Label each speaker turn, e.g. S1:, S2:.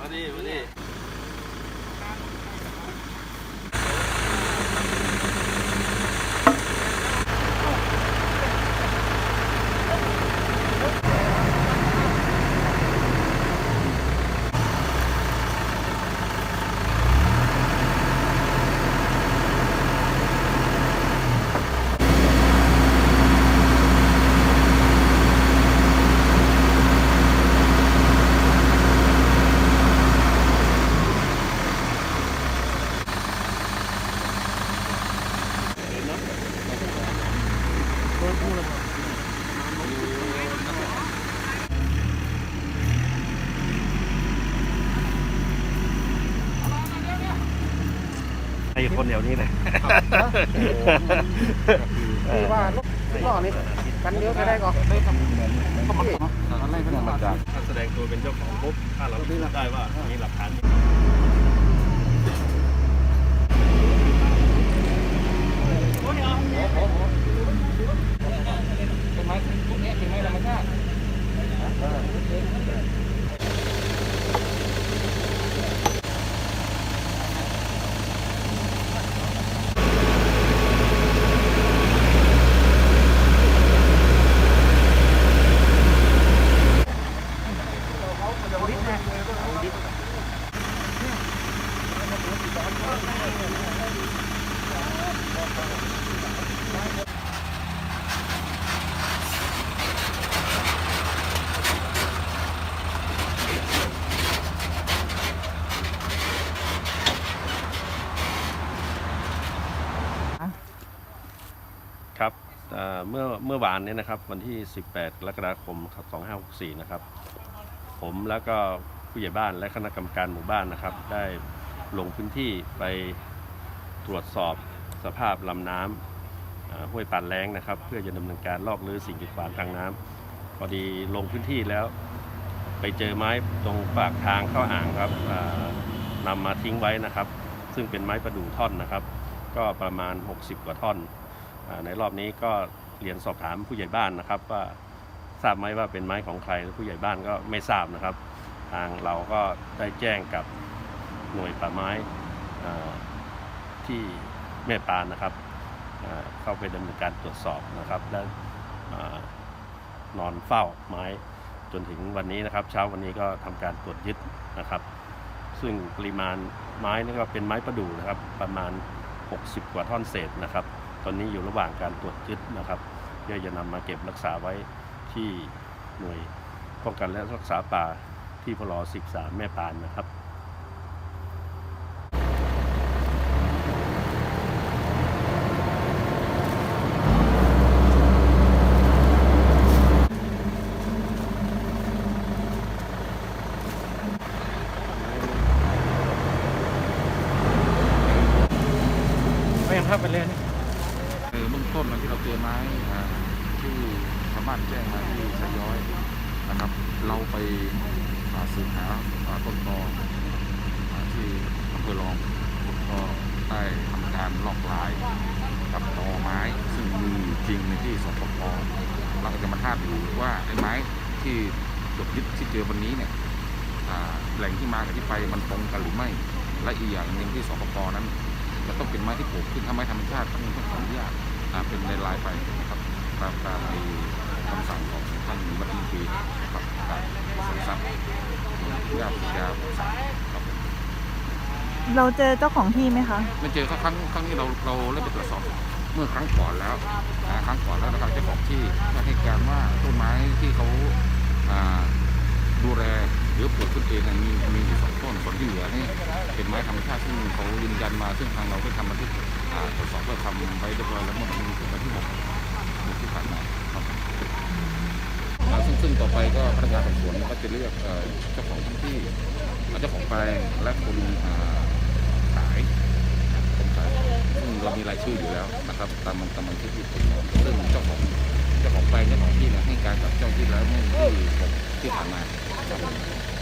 S1: มาดิมาดิ
S2: ไอ้คนเดียวนี้นะ
S3: คือว่ารถล้อนี่กันเดียวก็ได้ก็ได้ทำเหมือนเขามาอะไรก็ได้มาจาก
S2: ถ้าแสดงตัวเป็นเจ้าของปุ๊บถ้าเราพิสูจน์ได้ว่ามีหลักฐาน
S3: เป็นไม้พวกนี้เป็นไม้ธรรมชาติ
S2: ครับเอ่อเมื่อเมื่อวานนี้นะครับวันที่ 18กรกฎาคมครับ2564 นะครับ ผมแล้วก็ผู้ใหญ่บ้านและคณะกรรมการหมู่บ้านนะครับ ได้ลงพื้นที่ไปตรวจสอบสภาพลำน้ำห้วยปานแล้งนะครับ เพื่อจะดำเนินการลอกลื้อสิ่งกีดขวางทางน้ำพอดีลงพื้นที่แล้ว ไปเจอไม้ตรงปากทางเข้าอ่างครับนำมาทิ้งไว้นะครับ ซึ่งเป็นไม้ประดู่ท่อนนะครับ ก็ประมาณ 60 กว่าท่อนอในรอบนี้ก็เรียนสอบถามผู้ใหญ่บ้านนะครับว่า ทราบไหมว่าเป็นไม้ของใครผู้ใหญ่บ้านก็ไม่ทราบนะครับ ทางเราก็ได้แจ้งกับหน่วยป่าไม้ที่แม่ปานนะครับเข้าไปดำเนินการตรวจสอบนะครับและอ่านอนเฝ้าไม้จนถึงวันนี้นะครับ เช้าวันนี้ก็ทำการตรวจยึดนะครับ ซึ่งปริมาณไม้นี่ก็เป็นไม้ประดู่นะครับ ประมาณ 60 กว่าท่อนเศษนะครับ ตอนนี้อยู่ระหว่างการตรวจยึดนะครับเพื่อจะนำมาเก็บรักษาไว้ ที่หน่วยป้องกันและรักษาป่าที่พล13 แม่ปานนะครับ
S3: ไม่ยังภาพไปเลย
S4: เออเบื้องต้นนะที่เราเจอไม้อ่าที่ชาวบ้านแจ้งมาที่สย้อยนะครับ เราไปอ่าสืบหาอ่าต้นตอที่อำเภอรองก็ได้ทำการลอกลายกับตอไม้ ซึ่งมีจริงในที่สปปเราก็จะมาทาบดูว่าไอ้ไม้ที่ตรวจยึดที่เจอวันนี้เนี่ยแหล่งที่มากับที่ไปมันตรงกันหรือไม่และอีกอย่างหนึ่งที่สปปนั้นจะต้องเป็นไม้ที่ปลูกขึ้นถ้าไม้ธรรมชาติต้องต้องขออนุญาตเป็นในลายไปนะครับตามตามในานรัฐมนตรีกับการสวนสัตว์ยาพิยาสัตว์ครับผม
S5: เราเจอเจ้าของที่ไหมคะ
S4: ไม่เจอครั้งครั้งนี้เราเราได้ไปตรวจสอบเมื่อครั้งก่อนแล้วอ่าครั้งก่อนแล้วนะครับเจ้าของที่ก็ให้การว่าต้นไม้ที่เขาอ่าดูแลหรือปลูกขึ้นเองเนี่ยมีมีอยู่สองต้นส่วนที่เหลือนี่เป็นไม้ธรรมชาติซึ่งเขายืนยันมาซึ่งทางเราได้ทำบันทึกอ่าตรวจสอบเพื่อทำไว้เรียบร้อยแล้วเมื่อวันวันที่หกหกที่ผ่านมาครับอ่า ซึ่งต่อไปก็พนักงานสอบสวนก็จะเรียกเจ้าของพื้นที่เจ้าของแปลงและคนขายคนขายซึ่งเรามีรายชื่ออยู่แล้วนะครับตามมันตามบันที่ที่ผมซึ่งเจ้าของเจ้าของแปลงเจ้าของที่เนี่ยให้การกับเจ้าที่แล้วเมื่อที่ที่ผ่านมาครับ